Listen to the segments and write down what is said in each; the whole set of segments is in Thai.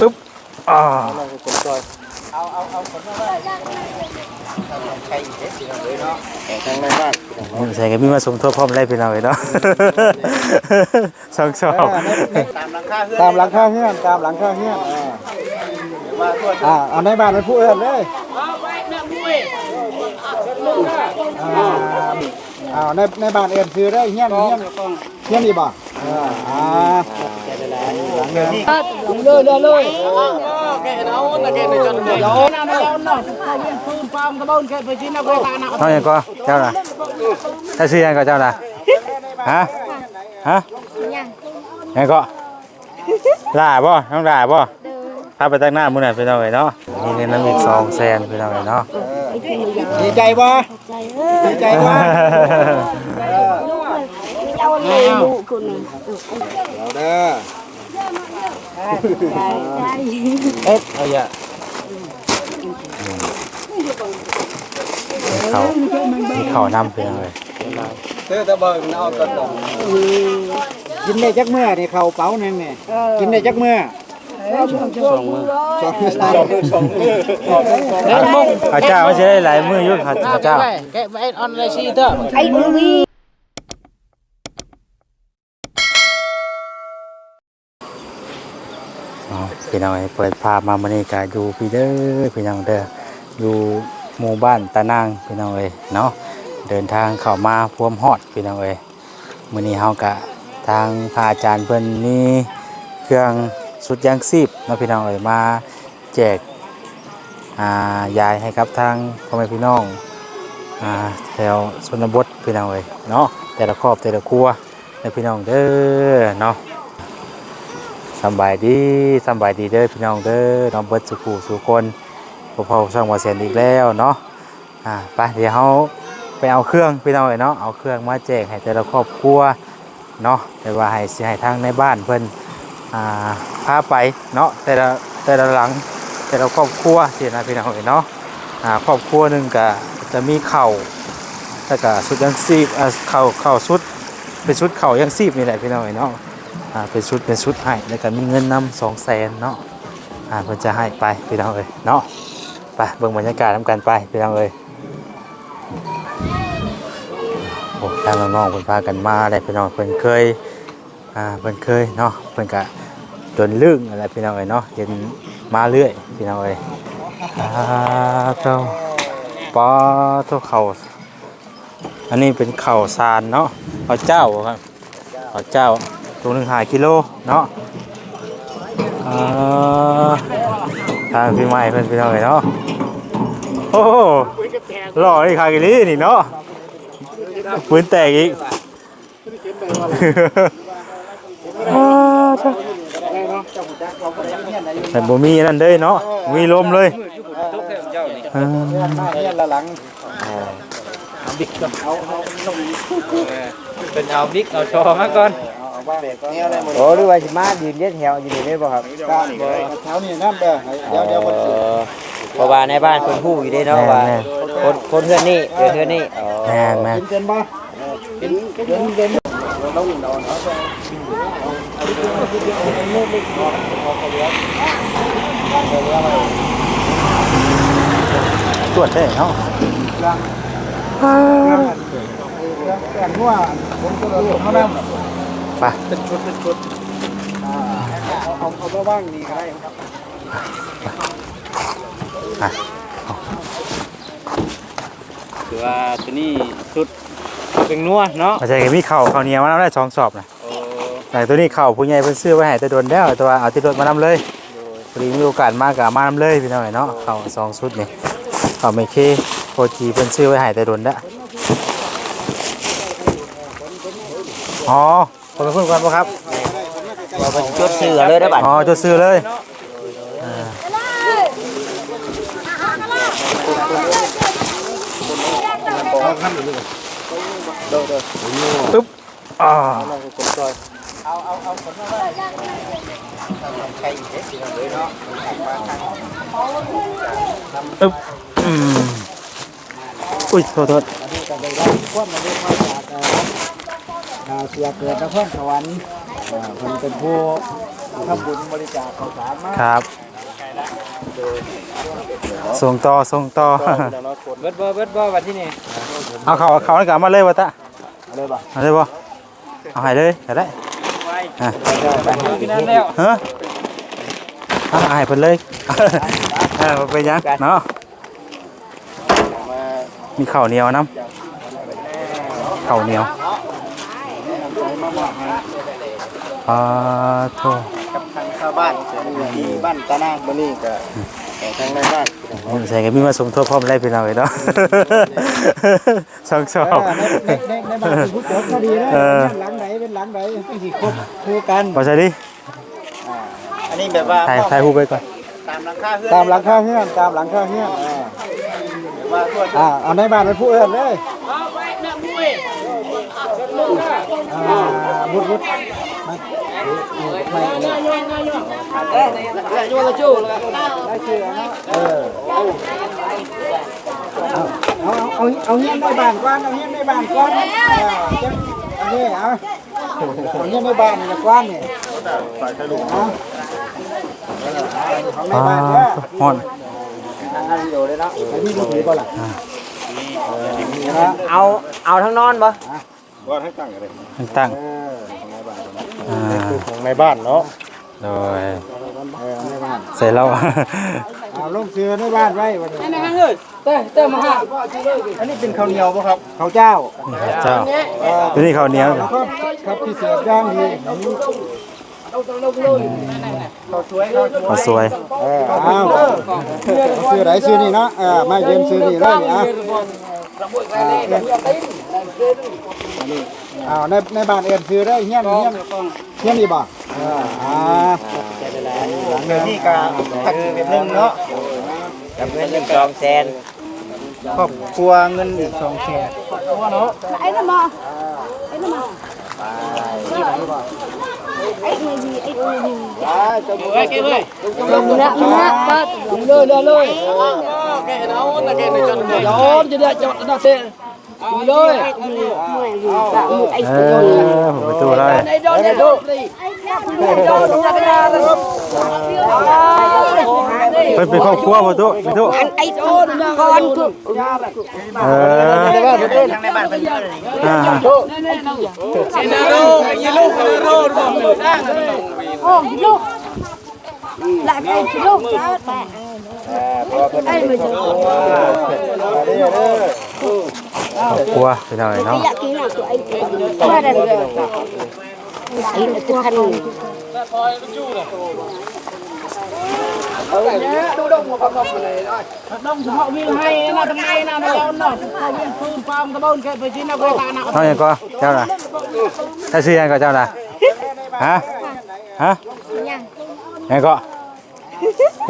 ปึ๊บอ่าทางในบ้านใส่กันมีมาสมทบพร้อมได้พี่น้องเล ยเนาะสองสองตามหลังคาเฮือนตามหลังคาเฮือนอ่าเอาในบ้านเป็นผู้เอื้อนเลยอ่าเอาในในบ้านเอื้อนซื้อได้เฮียนเฮียนเฮียนนี่บ่อ่าอ่าหลังเงินเอาอย่างก็เจ้าล่ะถ้าซื้อยังก็เจ้าล่ะฮะฮะยังก็ล่าบ่น้องล่าบ่พาไปตั้งหน้ามื้อนั้นพี่น้องเลยเนาะมีเงินน้ำอีกสองแสนพี่น้องเลยเนาะ ดีใจบ่ดีใจบ่เอาเลยลูกคุณเอาเด้อเอ๊ะเอาอย่าเขามีเขานำพี่น้องเลยซื้อตะเบิงเอาตะตกินได้จักเมื้อนี่เขาเป๋านึงนี่กินได้จักมื้อสองมื้อ สองมือข้าเจ้าไม่ใช่ได้หลายมื้ออยุ่ข้าข้าเจ้าไอ้มือวีอ๋อพี่น้องเอ้ยเปิดภาพมามื้อนี้ก็อยู่พี่เด้อพี่น้องเด้ออยู่หมู่บ้านตะนางพี่น้องเอ้ยเนาะเดินทางเข้ามาพวมฮอดพี่น้องเอ้ยมื้อนี้เฮาก็ทางพระอาจารย์เพิ่นมีเครื่อง สุดยางชีพเนาะพี่น้องเอ้ยมาแจกยายให้กับทางพ่อแม่พี่น้องอแถวชนบทพี่น้องเอ้ยเนาะแต่ละครอบแต่ละครัวเด้อพี่น้องเด้อเนาะสบายดีสบายดีเด้อพี่น้องเด้อน้องเบิดสุขูสุคนพวกพ่อช่องวาเซนอีกแล้วเนาะอ่าไปเดี๋ยวเราไปเอาเครื่องพี่น้องเอ้ยเนาะเอาเครื่องมาแจกให้แต่ละครอบครัวเนาะแต่ว่าให้สิให้ทางในบ้านเพิ่นอ่า พาไปเนาะแต่ละแต่ละหลังแต่ละครอบครัวสินะพี่น้องเอ้ยเนาะครอบครัวหนึ่งก็จะมีเข่าแล้วก็ชุดยังซีบเข่าวข่าวชุดเป็นชุดเข่ายังซีบนี่แหละพี่น้องเอ้ยเนาะเป็นชุดเป็นชุดให้แล้วก็มีเงินนำสองแสนเนาะอ่าเพิ่นจะให้ไปพี่น้องเอ้ยเนาะไปเบิ่งบรรยากาศทำกันไปพี่น้องเอ้ยโอ้ทางน้องๆเพิ่นพากันมาได้พี่น้องเพิ่นเคยอ่าเพิ่นเคยเนาะเพิ่นก็ โดนลึกอะไรพี่น้องเอ้ยเนาะเห็นมาเรื่อยพี่น้องเอ้ยอ่าเจ้าปอตัวเข่าอันนี้เป็นเข่าซานเนาะเอาเจ้าครับเอาเจ้าตัวหนึ่งหายกิโลเนาะอ่าทางพี่ใหม่เพื่อนพี่น้องเลยเนาะโอ้โหล่อนี่คากิลี่นี่เนาะปืนแตกอีกอ้าจ้ะ แต่บ่มีนั่นเด้ยเนาะบ่มีลมเลยอ่าเฮียนละหลังเป็นเอาบิ๊กเอาชอมาก่อนเอาบ้างเนี่ยอะไรหมดโอ้หรือว่าสิมายืนเย็ดแถวอยู่นี่ได้บ่ครับก็แถวนี้น้ำเด้อเดี๋ยวเดี๋ยวมันสิเพราะว่าในบ้านคนผู้อยู่ได้เนาะว่าแม่นคนคนเพื่อนนี่เพื่อนเพื่อนนี่อ๋อแม่นแม่นกินเป็นบ่กินกินเป็นต้องนอนเนาะ ตรวจได้เนาะแกงนัวผมก็เลยเท่านั้นไปเป็นชุดเป็นชุดอ่าเอาเอาเอามาว่างนี่ก็ได้ครับคือว่าตัวนี้ชุดเป็นนัวเนาะมาใช่มีเข่าเข่าเหนียวมาน้ำได้สองสอบนะโอ้ แต่ตัวนี้เข่าผู้ใหญ่เพิ่นซื้อไว้ให้แต่โดนแล้วแต่ว่าเอาที่รถมานำเลยพอดีมีโอกาสมากกับมานำเลยพี่น้องเนาะเข่าสองชุดนี่เข่าไม่เคโคจีเพิ่นซื้อไว้ให้แต่โดนแล้วอ๋อคนละคนกันปะครับว่าเป็นจดเสือเลยได้บัดอ๋อจะซื้อเลยปึ๊บอ่า เอึ๊บอืมอุ้ยโทษโทษคว่ำมาด้วยความอยากอ่าอ่าเสียเกิดนครสวรรค์อ่าเพิ่นเป็นผู้ทำบุญบริจาคข้าวสารมาครับส่งต่อส่งต่อเบิดบ่เบิดบ่วันที่นี่เอาเขาเขานี่ก็เอามาเลยวะตะเอาเลยบ่เอาเลยบ่เอาให้เลยก็ได้ อะกินนั้นแล้วเฮ้อเอาให้เพิ่นเลยเออบ่เป็นหยังเนาะมีข้าวเหนียวน้ำข้าวเหนียวอ่าโธ่กับทางชาวบ้านที่บ้านตานางมื้อนี้ก็ทางในบ้านใส่กันมีมาสมทบพร้อมได้พี่น้องเลยเนาะสองสอบในในในบ้านเป็นผู้จบพอดีเลยเออหลัง ไหนเป็นหลังไหนเป็นสิครบคือกันพอใช่ดิอันนี้แบบว่าถ่ายถ่ายรูปไปก่อน ตามหลังคาเฮือนตามหลังคาเฮือนอ่าอ่าเอาในบ้านเป็นผู้เอื้อนเลยอ่าบุดบุดมาไม่ได้ชื่อเนาะเออเอาเอาเอาเอาเฮียนในบ้านก่อนเอาเฮียนในบ้านก่อน อ่าจังอันนี้เอาเอาเฮียนในบ้านนี่ละกว้างนี่เอาของในอ่าบ้านเด้อฮอนนั่งอยู่เลยเนาะไอ้นี่มือถือก่อนล่ะเอาเอาทั้งนอนปะตั้งเอออ่าของในบ้านเนาะโดยเออในบ้านใส่เหล้าเอา ลงเสือในบ้านไว้วันนี้อันนี้เป็นข้าวเหนียวปะครับเขาเจ้าเจ้าเออตัวนี้ข้าวเหนียวแล้วก็ครับพิเศษย่างดีอันนี้ข้าวสวยเออเอาซื้อไหนซื้อนี่เนาะเออมาเย็นซื้อนี่เลยนี่อะเอาในในบ้านเอ็นซื้อได้เฮี้ยนเฮี้ยนเฮี้ยนนี่บ่เอออ่าเงินนี่ก็คือเป็นหนึ่งเนาะ กับเงินหนึ่งสองแสนครอบครัวเงินอีกสองแสนไอ้น้ำมอไอ้น้ำมอไอ้เงินดีไอ้เงินดีไว้เก็บไว้ลงละมึงละปัดเลยเลยเลยย้อนจะได้จอดได้เต้เลยไม่ดีกะมึงไอ้เอตัวอผมไปตู้เลยไอ้โดนไอ้โดนไอ้โดนลง ละกันนะเพิ่นเป็นครอบครัวบ่ตู้ไปตู้ไอ้โดนก่อนคือเอออ่าสินาโรยีลูกนาโรบ่มือสร้างโอ้ลูก lại cái ลูกจ้าแม่ไอ้ไม่ใช่ครอบครัวพี่น้องเนาะ cái cái nào của anh qua đây rồi ấy là cái thân đông họ viên hay nào tầm này nào nó leo nọ họ viên phun phong cái bôn cái phải chín nào cái ta nào เอาอย่างก็เจ้าน่ะถ้าซื้ออย่างก็เจ้าน่ะฮะฮะอย่างก็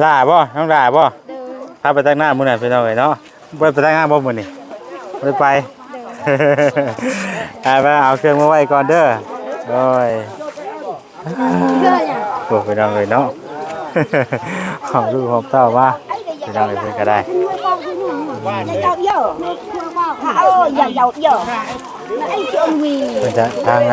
ล่าบ่น้องล่าบ่พาไปตั้งหน้ามื้อนั้นพี่น้องเอ้ยเนาะบ่ไปตั้งหน้าบ่มื้อนี้บ่ได้ไปเอาไปเอาเครื่องมาไว้ก่อนเด้อ โอ้ยโอ้พี่น้องเอ้ยเนาะหอมลูกหอมเต้ามาพี่น้องเอ้ยเพิ่นก็ได้ giàu dở ôi giàu giàu dở anh chưa mì เพิ่นจะทางห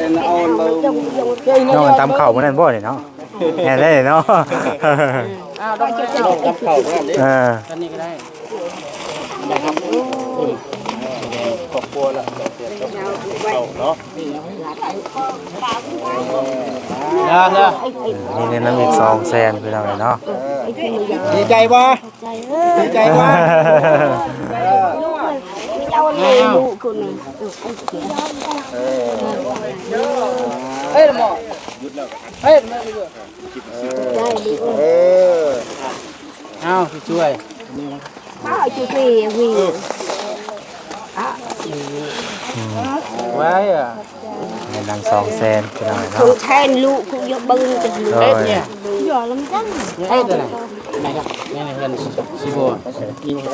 น้าบ้านเพิ่นจะจดรายชื่อไว้ผู้ใดเอาผู้ใดรายอะไรก็อ่าไปพี่น้องเอ้ยเนาะน้ามือนี่เอ๊ะเอานี่ anh chưa mì น้องมันตำข้าวมื้อนั้นบ่นี่เนาะแน่ได้นาะเออตอนนี้ก็ได้เนาะเนาะนี่เงินน้ำอีก2แสนพี่น้องเอ้ยเนาะดีใจบ่ดีใจบ่ เลยคุณเฮ้ยหมอเฮ้ยมาดูเออเอาที่ช่วยข้าวจุดสี่วีไว้อะเงินดังสองแสนก็ได้เนาะคือแทนลูกคือยกบึ้งจะอยู่เล่นเนี่ยหยอดลำดั้งเล่นอะไร นี่เงินสิบัว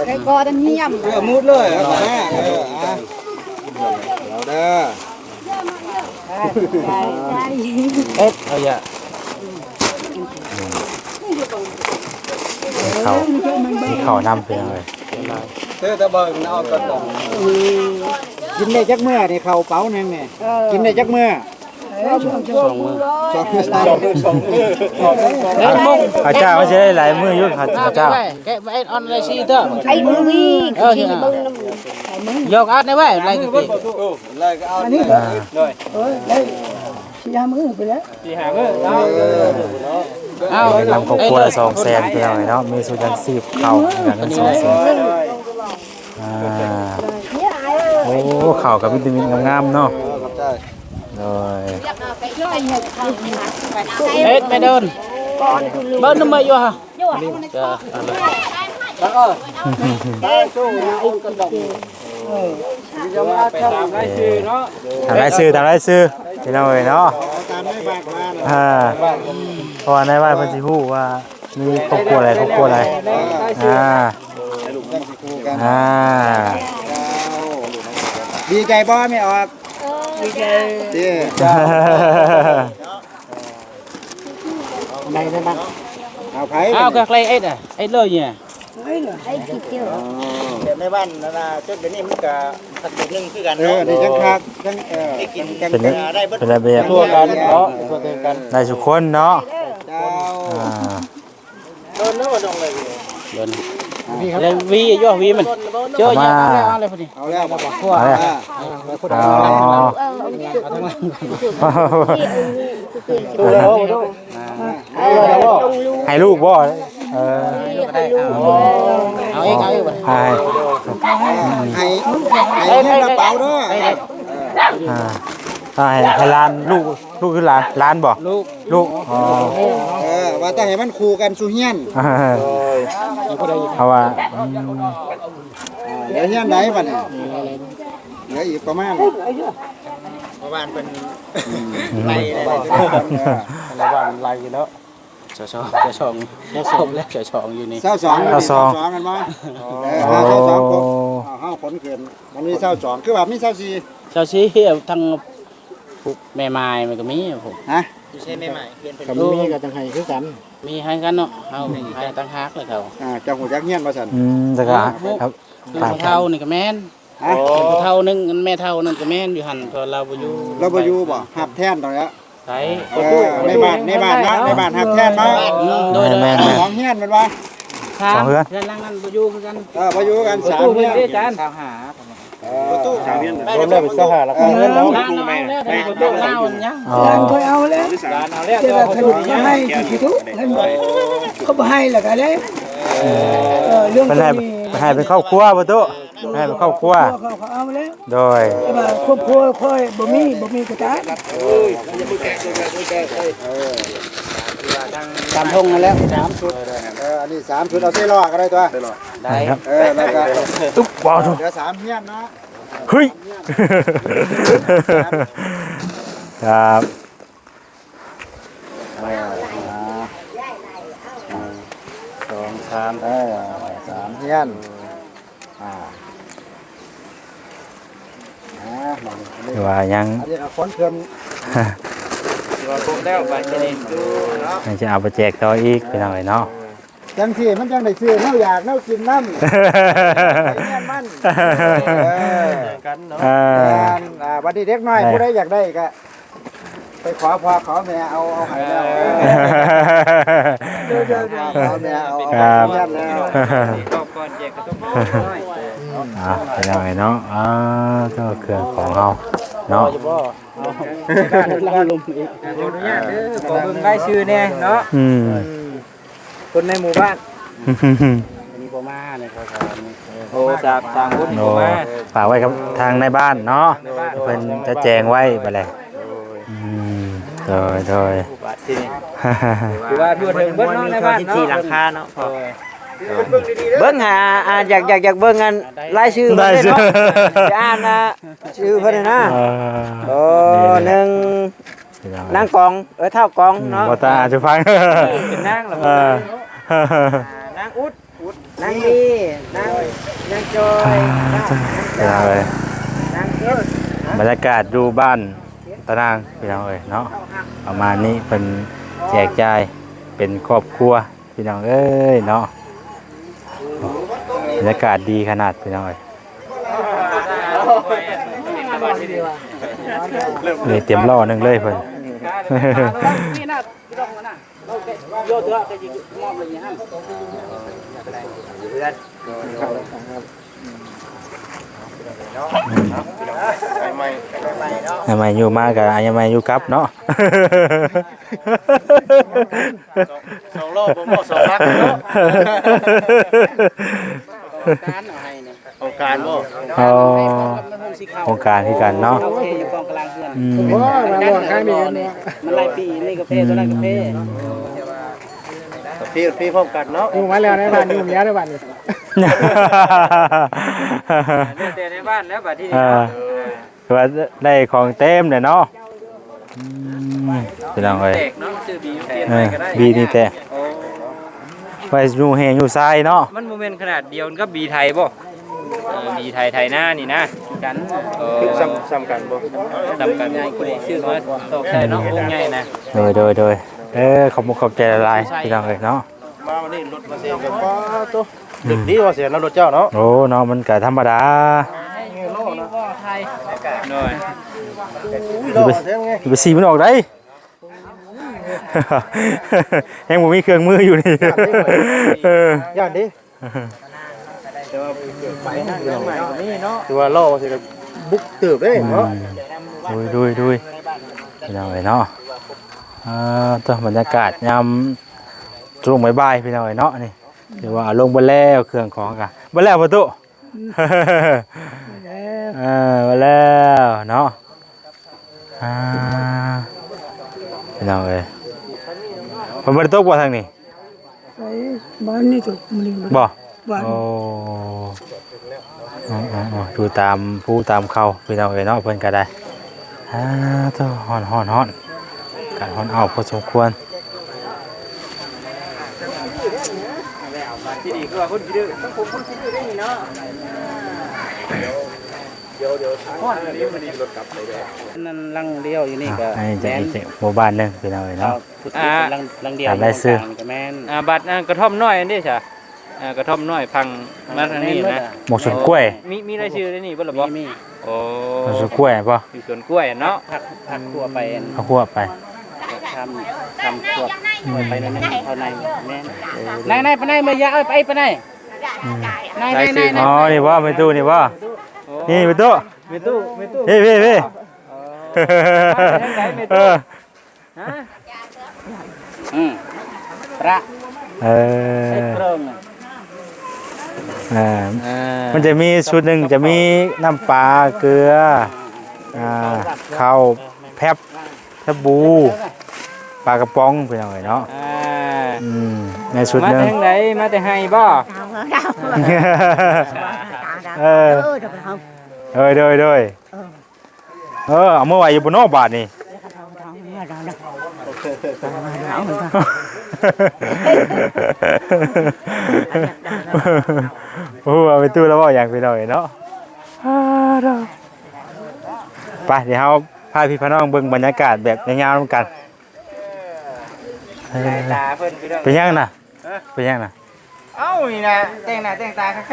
Cái co tân nhầm. เออมุดเลยเอาแม่เอออะเราเด้อเอ็ดเอาอย่าเขามีเขานำเพียงเลยเธอตะเบิงเอากระดองกินได้จักเมื่อในเขาเป๋านึงนี่กินได้จักเมื่อ สองมือสองสามสองมือข้าเจ้าไม่ใช่ได้หลายมือยุ่ข้าข้าเจ้าแกไอ้ออนอะไรซีเด้อไอ้มึงมีขี้บึงน้ำยกอัดได้ไว้อะไรก็กินเลยก็เอาอันนี้อ่าที่หามือเอาเอานำครอบครัวสองแสนเพียงเลยเนาะมีสุจันทร์สิบเข่าอย่างนั้นสองแสนอ่าโอ้เข่ากับวิตามินงามๆเนาะเลย ฮะจ้าแล้วก็สู้นะอุ้มกระดองจะมาไปตามรายชื่อเนาะทำไรซื้อทำไรซื้อพี่น้องเอ้ยเนาะตามไม่บากมาอ่าเพราะว่าในบ้านเพิ่นสิฮู้ว่ามีครอบครัวอะไรครอบครัวอะไร อ่า อ่า ดีใจบ่ไม่ออก ดีใจดีในได้บ้งเอาไผ่เอาก็ใครเอ็ดอะเอ็ดเลยเนี่ยไอ้ขี้เกียวในบ้านนะนะจนเดี๋ยวนี้มันก็สักเดือนนึงคือกันเนาะนี่จังคักจังเออกินกันเป็นได้เบิดเป็นระเบียบทั่วกันเนาะทั่วกันได้ทุกคนเนาะเจ้าอ่าโดนเนาะดงเลยเดิน เลยวีย่อวีมันเจอยังเอาแล้วอะไรพอดีเอาแล้วบ่บ่เอาเลยอ๋อดูแล้วดูเอาแล้วบ่ให้ลูกบ่เออเอาเองเอาเองให้ให้ให้เงินกระเป๋าเด้อ อ่าให้ให้หลานลูกลูกคือหลานหลานบ่ลูกลูกอ๋อเออว่าแต่ให้มันคู่กันสุเฮียนเพราะว่าอืมเดี๋ยวเฮียนไหนบัดนี้เหลืออีกประมาณประมาณเป็นไล่อะไรระหว่างไล่เนาะเจ้าชองเจ้าชองเจ้าชองแล้วเจ้าชองอยู่นี่เศร้าสองเศร้าสองกันมั้ยเออโอ้เศร้าสองครบห้าผลเกินมันมีเศร้าสองคือว่ามีเศร้าสี่เจ้าชี้ทั้ง แม่ไม้มันก็มีผมฮะกับมีกับตังไห้คือกัน มีให้กันเนาะเอาให้ตังฮักเลยเขาอ่าเจ้าหูจักเฮียนมาสั่นอืมแต่ก็ครับผู้เท่านี่ก็แม่นฮะผู้เท่านึงแม่เท่านึงก็แม่นอยู่หันก็เราบ่อยู่เราบ่อยู่บ่หับแท่นตรงนี้ใช่เออในบ้านในบ้านนะในบ้านหับแท่นมาโดยโดยแม่นแม่นของเฮียนมันว่าสองเพื่อนเพื่อนล่างนั้นบ่อยู่คือกันเออบ่อยู่กันสามเฮียนจานสาวหาป ระตูสามเฮียนรวมได้เป็นสหแล้วก็เงินแล้วล่างเอาแล้วแต่ประตูล่างมันยังอ๋อเขาเอาแล้วเอาแล้วแต่ว่าขนมมาให้กี่ทุกให้หมดเขาบ่ให้แล้วก็ได้เออเรื่องเป็นตัวให้นี้เป็นให้เป็นครอบครัวประตูให้เป็นครอบครัวเขาเขาเอาแล้วโดยแต่ว่าครอบครัวค่อยบ่มีบ่มีกระตาตามทงนั่นแล้วเอออันนี้สามชุดเอาเส้นลอกก็ได้ตัวได้ครับเออแล้วก็ตุ๊บว้าวทุกเหลือสามเฮียนนะ เฮ้ยครับสองสามเออสามเฮียนอ่าอ่าอันนี้ถือว่ายังอันนี้ก็คนเพิ่มตัวครบแล้วบัดนี้ยังจะเอาไปแจกต่ออีกพี่น้องเลยเนาะ จังที่มันจังได้ซื้อเน่าอยากเน่ากินน้ำไปเฮียนมันเออเออการอ่าวันนี้เด็กน้อยผู้ใดอยากได้ก็ไปขอพ่อขอแม่เอาเอาให้แล้วขอแม่เอาเอาครับเฮียนแล้วก็ก่อนแจกก็ต้องอะพี่น้องเลยเนาะอ่าก็เครื่องของเราเนาะล่างลมอีกขออนุญาตเด้อขอเบิ่งรายชื่อแน่เนาะอืม คนในหมู่บ้านมีประมาณนี่ครับโอ้สามสามคนโอ้ฝากไว้กับทางในบ้านเนาะเป็นจะแจงไว้ไปเลยอืมโดยโดยคือว่าทั่วถึงเบิ้งเนาะในบ้านเนาะหลังคาเนาะเบิ้งหาอ่าอยากอยากอยากเบิ้งกันรายชื่อได้เพิ่นสิเนาะจะอ่านนะชื่อเพิ่นน่ะนะเออโอ้หนึ่งพี่น้องนางกองเออเท่ากองเนาะบ่ตาจะฟังเป็นนางเหรอเออ นางอุดนางดีนางนางจอยนางพี่น้องเลยนางเอิ้นบรรยากาศดูบ้านตะนางพี่น้องเอ้ยเนาะประมาณนี้เป็นแจกจ่ายเป็นครอบครัวพี่น้องเอ้ยเนาะบรรยากาศดีขนาดพี่น้องเอ้ยนี่เตรียมล่อหนึงเลยเพิ่นนี่นะพี่น้องนะ โยเถอะจะยิงมอบเลยฮะทำไมอยู่มากับยังไมอยู่กับเนาะสองรอบผมบอกสองพักเนาะการเอาให้เนี่ยเอาการบ่อ๋อมันห้องสีขาวโครงการที่กันเนาะโอเคอยู่กองกลางเพื่อนอืมว่าเราบอกข้างนี้เนาะมันไล่ปีนี่กาแฟตัวนั้นกาแฟ พี่พี่พร้อมกันเนาะอยู่มาแล้วในบ้านอยู่เมียในบ้านนี่แต่ในบ้านแล้วบัดที่เอนี่อคือว่าได้ของเต็มเลยเนาะอืมพี่น้องเอ้ยแตกเนาะชื่อบีเปลี่ยนเอไปอก็ได้บีนี่แต่โอ้ไปอยู่แหงอยู่ทรายเนาะมันโมเมนต์ขนาดเดียวกับบีไทยบ่ เออบีไทยไทยหน้านี่นะกันเออซ้ำซ้ำกันบ่ทำกันง่ายคนชื่อว่าตกใจเนาะวงใหญ่นะโดยโดยโดยเออขอบคุณขอบใจละลายพี่น้องเอ้ยเนาะมาวันนี้รถมาเสียกับป้าตัวดึกดีว่าเสียแล้วรถเจ้าเนาะโอ้เนาะมันก็ธรรมดาไทยหน่อยอุ้ยรอเสียงไงอย่าไปสีมันออกได้ยังบ่มีเครื่องมืออยู่นี่เออย่านดิ แต่ว่าไปนะเรื่องใหม่ก็มีเนาะคือว่าล่อว่าสิกับบุกเติบได้เนาะดูดูดูพี่น้องเอ้ยเนาะอ่าตัวบรรยากาศยามช่วงบ่ายๆพี่น้องเอ้ยเนาะนี่เดี๋ยวว่าลงบ่แล้วเครื่องของกันบ่แล้วประตูเออบ่แล้วเนาะอ่าพี่น้องเอ้ยเพิ่นบ่ได้ตกบ่ทางนี้ใส่บ้านนี่ถูกมันบ่ บ้านโอ้อ๋ออ๋ออ๋อดูตามผู้ตามเขาพี่น้องเอ้ยเนาะเพิ่นก็ได้อ่าตัวฮ้อนฮ้อนฮ้อนการฮ้อนเอาพอสมควรที่ดีคือว่าคนคิดดื้อต้องผมคนคิดดื้อได้นี่เนาะนั่นลังเลี้ยวอยู่นี่ก็ให้จะอีกหมู่บ้านหนึงพี่น้องเอ้ยเอาเนาะพุทธลังลังเดียวตามได้ซื้อก็แม่นอ่าบัตรอ่ากระท่อมน้อยอันนี้ใช่ อ่ากระท่อมน้อยพังมาทางนี้นะหมกสวนกล้วย มีมีรายชื่อได้นี่บ่ล่ะมีบ่มีโอ้หมกสวนกล้วยป่ะอยู่สวนกล้วยอะเนาะผักผักครัวไปเอาคั่วไปทำทำครัวไปในนั้นเท่าในแม่นนายนายไปไหนมายาเอ้ยไปไปไหนนายนายนายอ๋อนี่ว่าไม่ตู้นี่ว่านี่ไม่ตู้มีตู้มีตู้พี่พี่พี่เอออืมประเอใส่อเครื่อง อ่าอ่ามันจะมีชุดหนึ่งจะมีน้ำปลาเกลืออ่าข้าวแพบแพบบูปลากระป๋องเป็นยังไงเนาะอ่าอืมในชุดมาหนึ่ง ทางไหนมาแต่ให้บ่เออเออเดยเดยเออเอามื่อไหร่อยู่บนนอกบาทนี่โอ้ โหเอาไปตู้แล้วบอกอย่างไปหน่อยเนาะอ่าเด้อไปเดี๋ยวเราพาพี่พน้องเบิ่งบรรยากาศแบบยาวๆกันเออตาเพิ่นพี่น้องเป็นยังน่ะเป็นยังน่ะเอ้านี่นะแต่งหน้าแต่งตาค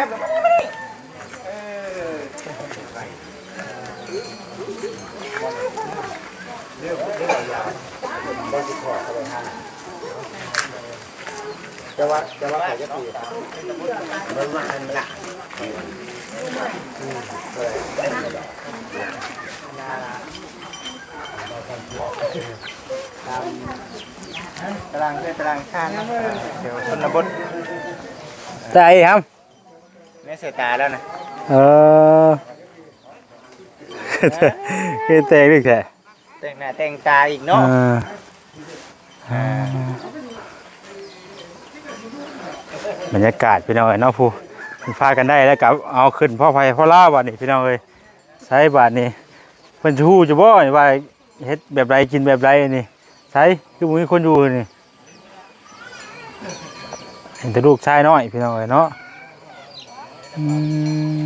รับตารางเพื่อตารางข้างเดี๋ยวชนบทใจครับแม่เสียตาแล้วนะเออคือเตะลึกแท้แต่งหน้าแต่งตาอีกเนาะอ่าอ่า บรรยากาศพี่น้องเอ้ยเนาะผู้พากันได้แล้วกับเอาขึ้นพ่อไผ่พ่อล่าบาดนี่พี่น้องเอ้ยใช้บาดนี่เพิ่นจะฮู้จะบ่นี่ว่าเฮ็ดแบบไรกินแบบไรนี่ใช้คือมีคนอยู่นี่เห็นแต่ลูกชายน้อยพี่น้องเอ้ยเนาะอืม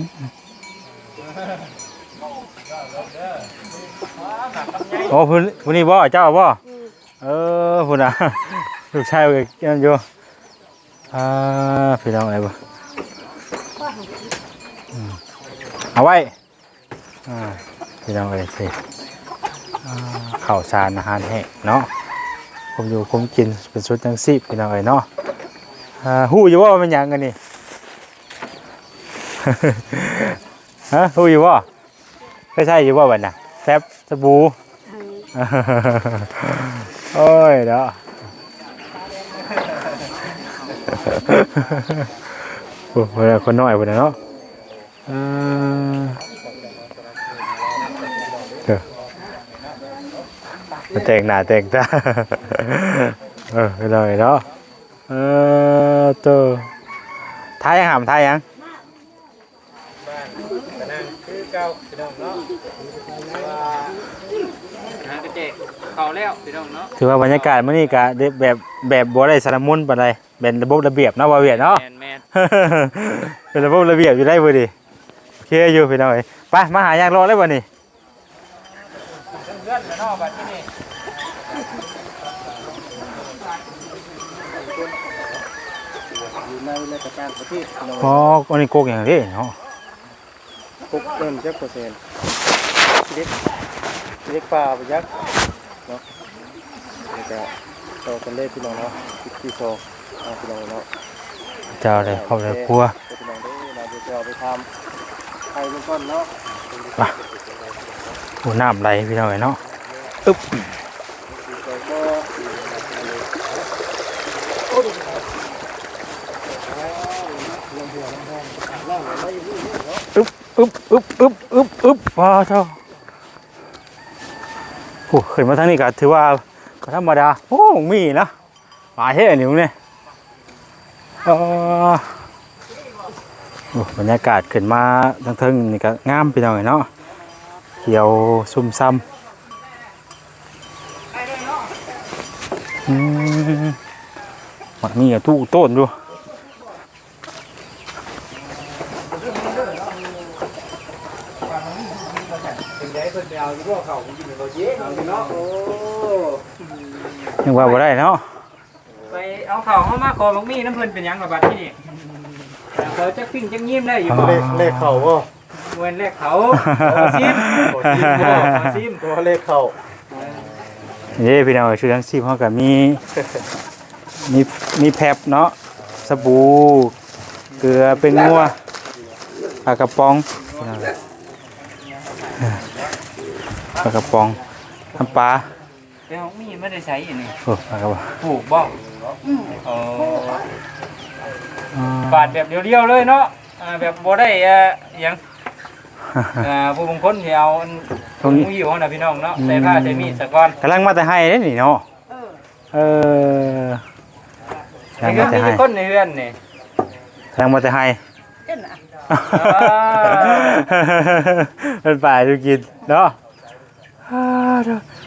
โอ้พุ่นพุ่นนี่บ่เจ้าบ่เออพุ่นน่ะลูกชายเอ้ยยังอยู่ อ่าพี่น้องอะไรบ่อืมเอาไว้อ่าพี่น้องเอ้ยสิอ่าข้าวสารอาหารแห้งเนาะผมอยู่ผมกินเป็นชุดจังซี่พี่น้องเอ้ยเนาะอ่าฮู้อยู่ว่ามันหยังกันนี่ฮะฮู้อยู่บ่ไม่ใช่อยู่บ่บัดน่ะแฟบสบู่โอ้ยเด้อ โอ้โหคนน้อยคนนั้นเนาะเออเออมาแต่งหน้าแต่งตาเออไปเลยเนาะเออตัวทายยังหามทายยังคือเก่าพี่น้องเนาะหากระเจกเข้าแล้วพี่น้องเนาะถือว่าบรรยากาศมื้อนี้ก็ได้แบบแบบบ่ได้สารมุนปานใด เป็นระบบระเบียบเนาะว่าเวียดเนาะ แมนแมนเป็นระบบระเบียบอยู่ได้บ่ดิโอเคอยู่พี่น้องเอ้ยไปมาหายางรอเลยบ่นี่เพื่อนๆเนาะบัดที่นี่อยู่ในราชการประเทศพี่น้องอ๋ออันนี้โกกอย่างนี้เนาะปุ๊บเริ่มจักเปอร์เซ็นต์เล็กเล็กปลาไปยักษ์เนาะแล้วก็ต่อกันเลยพี่น้องเนาะคิดที่โซ เอาพี่น้องเนาะเจ้าเลยเข้าเลยครัวพี่น้องได้เราจะเอาไปทำไข่เบื้องต้นเนาะโอ้น้ำไหลพี่น้องเอ้ยเนาะอึ๊บแต่ก็อึ๊บอึ๊บอึ๊บอึ๊บอึ๊บอึ๊บว้าวเจ้าโอ้ขึ้นมาทางนี้ก็ถือว่าก็ธรรมดาโอ้มีนะหลายเฮ็ดอันนี้เนี่ยเออโอ้ บรรยากาศขึ้นมาทั้งเทิงนี่ก็งามไปหน่อยเนาะเขียวซุ่มซ้ำมันมีกระตู้ต้นด้วยยังว่าบ่ได้เนาะ เอาเข่าเข้ามาขอบักมี่น้ำเพิ่นเป็นหยังกับบัดที่นี่แต่เขาจักปิ้งจักยิ้มได้อยู่บ่เลขเลขเข่าบ่เวนแรกเขาขอซิมขอซิมบ่ขอซิมตัวเลขเข่าเย้พี่น้องเอ้ยชื่อทั้งชีพเขากับมีมีมีแพบเนาะสบู่เกลือเป็นงัวปลากระป๋องพี่น้องเอ้ยปลากระป๋องน้ำปลา แต่ของมีไม่ได้ใช้อันนี้โอ้ปลากระป๋องปลูกบ่อ๋อบาดแบบเดียวๆเลยเนาะอ่าแบบบ่ได้อ่าหยังอ่าผู้บางคนที่เอาอันตรงนี้มืออยู่นะพี่น้องเนาะใส่ผ้าใส่มีดสะก่อนกำลังมาแต่ให้เด้นี่เนาะเออนี่กำลังคืมาอแต่มีให้คนในเรือนนี่กำลังมาแต่ให้เจ้าน่ะเป็นป่าดูกินเนาะอ่าเด้อ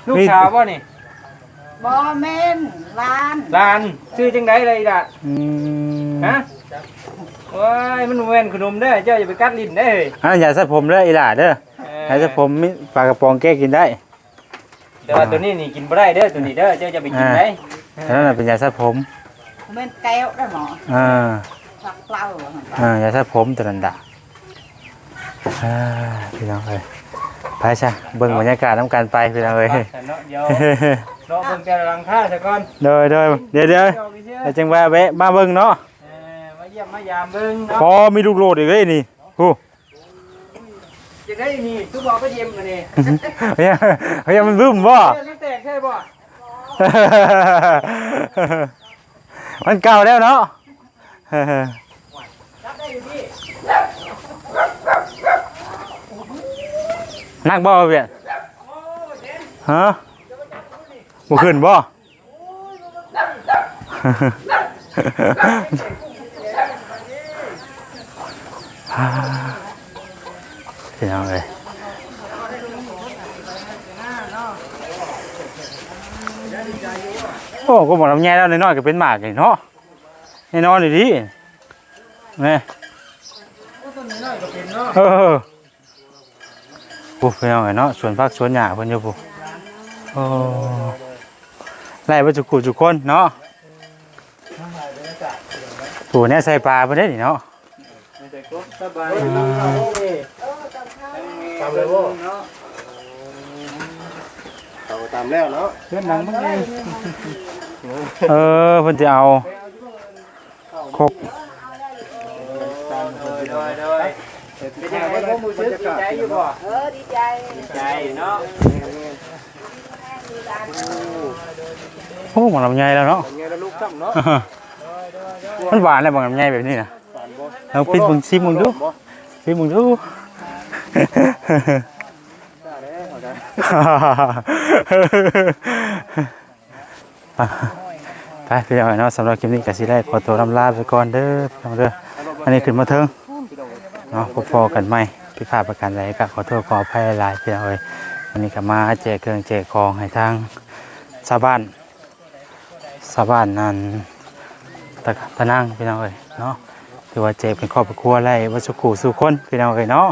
ลูกสาวบ่นี่บ่แม่นหลานหลานชื่อจังไดเลยล่ะอืมฮะว้ายมันเว้นขนมเด้อเจ้าอย่าไปกัดลิ้นเด้อเฮ้ยอันนั้นอย่าสระผมเด้ออีหล่าเด้อเอออย่าสระผมมีปลากระป๋องแก้กินได้แต่ว่าตัวนี้นี่กินบ่ได้เด้อตัวนี้เด้อเจ้าจะไปกินได้อันนั้นนะเป็นยาสระผมแม่นแก้วได้หมออ่าสักเปล่าหั่นอ่ายาสระผมตัวนั้นด่ะอ่าพี่น้องเอ้ย ไปซะเบิ่งบรรยากาศน้ำกันไปพี่น้องเอ้ยแต่เนาะเดี๋ยวเนาะเบิ่งแต่หลังคาซะก่อนเดี๋ยวเดี๋ยวเดี๋ยวเดี๋ยวเจ้าไปเชื่อเดี๋ยวจังแวะแวะมาเบิ่งเนาะเออมาเยี่ยมมายามเบิ่งเนาะพอมีลูกโลดอีกเลยนี่ฮู้จะได้นี่ทุกบอกไปเยี่ยมกันนี่เฮ้ยเฮ้ยมันบึ้มบ่เรื่องแตกใช่บ่มันเก่าแล้วเนาะ รับได้อยู่พี่ นักบ่เวียนฮะบ่ขึ้นบ่พี่น้องเอ้ยโอ้ก็บอกลำไยแล้วน้อยๆก็เป็นหมากนี่เนาะแน่นอนเลยดิแม่เออ ปุ๊บพี่น้องเอ้ยเนาะสวนผักสวนหญ้าเพิ่นอยู่ปุ๊บโอ้ไล่ไปจุกกูจุกคนเนาะตัวเนี้ยใส่ปลาไปได้ดิเนาะสบายดีทำเลยบ่เนาะเขาตามแล้วเนาะเพื่อนหนังมันไงเออเพิ่นจะเอาครบ เป็นยังไงพ่อมูซื้อดีใจอยู่บ่เออดีใจดีใจเนาะโอ้หมอนลำไยแล้วเนาะไงแล้วลูกซ้ำเนาะมันหวานเลยบางลำไยแบบนี้นะเราปิดมึงซิมึงดูซิมึงดูไปพี่น้องเนาะสำหรับคลิปนี้ก็สิได้ขอตัวลำลาไปก่อนเด้อพี่น้องเด้ออันนี้ขึ้นมาเทิง เนาะพบพอกันใหมพี่ขาประกันใดก็ขอโทษขออภัยหลายพี่น้องเอ้ยวันนี้ก็มาแจกเครื่องแจกของให้ทางชาวบ้านชาวบ้านนั่นตะตะนั่งพี่น้องเอ้ยเนาะถือว่าแจกเป็นครอบครัวไล่วัชกูสู่คนพี่น้องเอ้ยเนาะ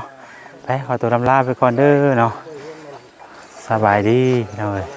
ไปขอตัวลำลาไปก่อนเด้อเนาะสบายดีพี่น้องเอ้ย